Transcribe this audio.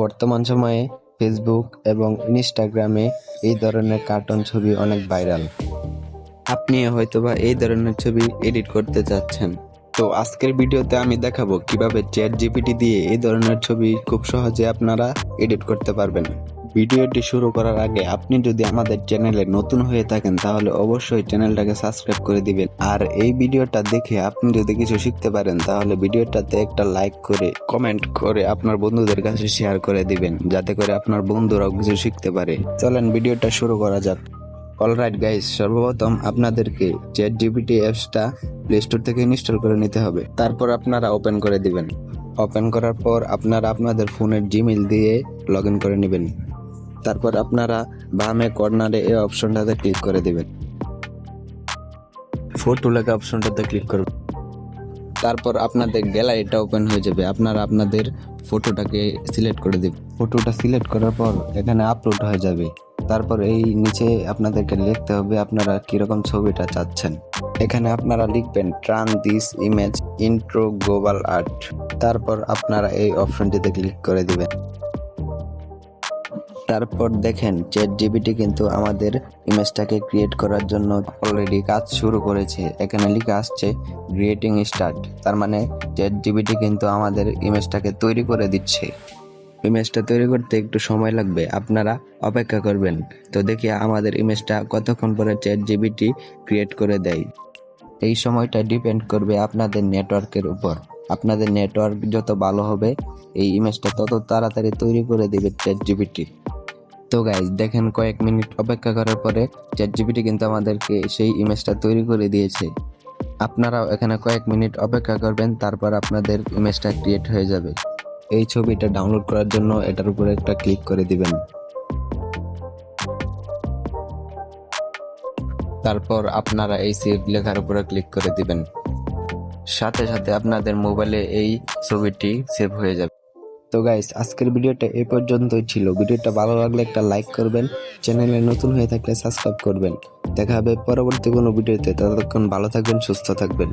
বর্তমান সময়ে ফেসবুক এবং ইনস্টাগ্রামে এই ধরনের কার্টুন ছবি অনেক ভাইরাল আপনি হয়তোবা এই ধরনের ছবি এডিট করতে চাচ্ছেন। তো আজকের ভিডিওতে আমি দেখাবো কীভাবে চ্যাট জিপিটি দিয়ে এই ধরনের ছবি খুব সহজে আপনারা এডিট করতে পারবেন। ভিডিওটি শুরু করার আগে আপনি যদি আমাদের চ্যানেলে নতুন হয়ে থাকেন, তাহলে অবশ্যই চ্যানেলটাকে সাবস্ক্রাইব করে দিবেন। আর এই ভিডিওটা দেখে আপনি যদি কিছু শিখতে পারেন, তাহলে ভিডিওটাতে একটা লাইক করে, কমেন্ট করে আপনার বন্ধুদের কাছে শেয়ার করে দিবেন, যাতে করে আপনার বন্ধুরাও কিছু শিখতে পারে। চলেন ভিডিওটা শুরু করা যাক। অলরাইট গাইস, সর্বপ্রথম আপনাদেরকে চ্যাট জিপিটি অ্যাপসটা প্লে স্টোর থেকে ইনস্টল করে নিতে হবে। তারপর আপনারা ওপেন করে দিবেন। ওপেন করার পর আপনারা আপনাদের ফোনের জিমেল দিয়ে লগ করে নেবেন। তারপর আপনারা বামে কর্নারে এই অপশনটাতে ক্লিক করে দিবেন। ফটো লেখা অপশনটাতে ক্লিক করবেন তারপর আপনাদের গ্যালারিটা ওপেন হয়ে যাবে। আপনারা আপনাদের ফটোটাকে সিলেক্ট করে দিবেন। ফটোটা সিলেক্ট করার পর এখানে আপলোড হয়ে যাবে। তারপর এই নিচে আপনাদেরকে লিখতে হবে আপনারা কীরকম ছবিটা চাচ্ছেন। এখানে আপনারা লিখবেন turn this image into global art তারপর আপনারা এই অপশনটিতে ক্লিক করে দিবেন। তারপর দেখেন চ্যাট জিবিটি কিন্তু আমাদের ইমেজটাকে ক্রিয়েট করার জন্য অলরেডি কাজ শুরু করেছে। এখানে লিখে আসছে ক্রিয়েটিং স্টার্ট তার মানে চ্যাট জিবিটি কিন্তু আমাদের ইমেজটাকে তৈরি করে দিচ্ছে। ইমেজটা তৈরি করতে একটু সময় লাগবে, আপনারা অপেক্ষা করবেন। তো দেখি আমাদের ইমেজটা কতক্ষণ পরে চ্যাট জিবিটি ক্রিয়েট করে দেয়। এই সময়টা ডিপেন্ড করবে আপনাদের নেটওয়ার্কের উপর। আপনাদের নেটওয়ার্ক যত ভালো হবে, এই ইমেজটা তত তাড়াতাড়ি তৈরি করে দেবে চ্যাট জিবিটি তো গাইজ দেখেন কয়েক মিনিট অপেক্ষা করার পরে চ্যাট জিপিটি কিন্তু আমাদেরকে সেই ইমেজটা তৈরি করে দিয়েছে। আপনারাও এখানে কয়েক মিনিট অপেক্ষা করবেন, তারপর আপনাদের ইমেজটা ক্রিয়েট হয়ে যাবে। এই ছবিটা ডাউনলোড করার জন্য এটার উপরে একটা ক্লিক করে দিবেন। তারপর আপনারা এই সেভ লেখার উপরে ক্লিক করে দিবেন। সাথে সাথে আপনাদের মোবাইলে এই ছবিটি সেভ হয়ে যাবে। তো গাইস আজকের ভিডিওটা এ পর্যন্তই ছিল। ভিডিওটা ভালো লাগলে একটা লাইক করবেন চ্যানেলে নতুন হয়ে থাকলে সাবস্ক্রাইব করবেন। দেখা হবে পরবর্তী কোনো ভিডিওতে, ততক্ষণ ভালো থাকবেন, সুস্থ থাকবেন।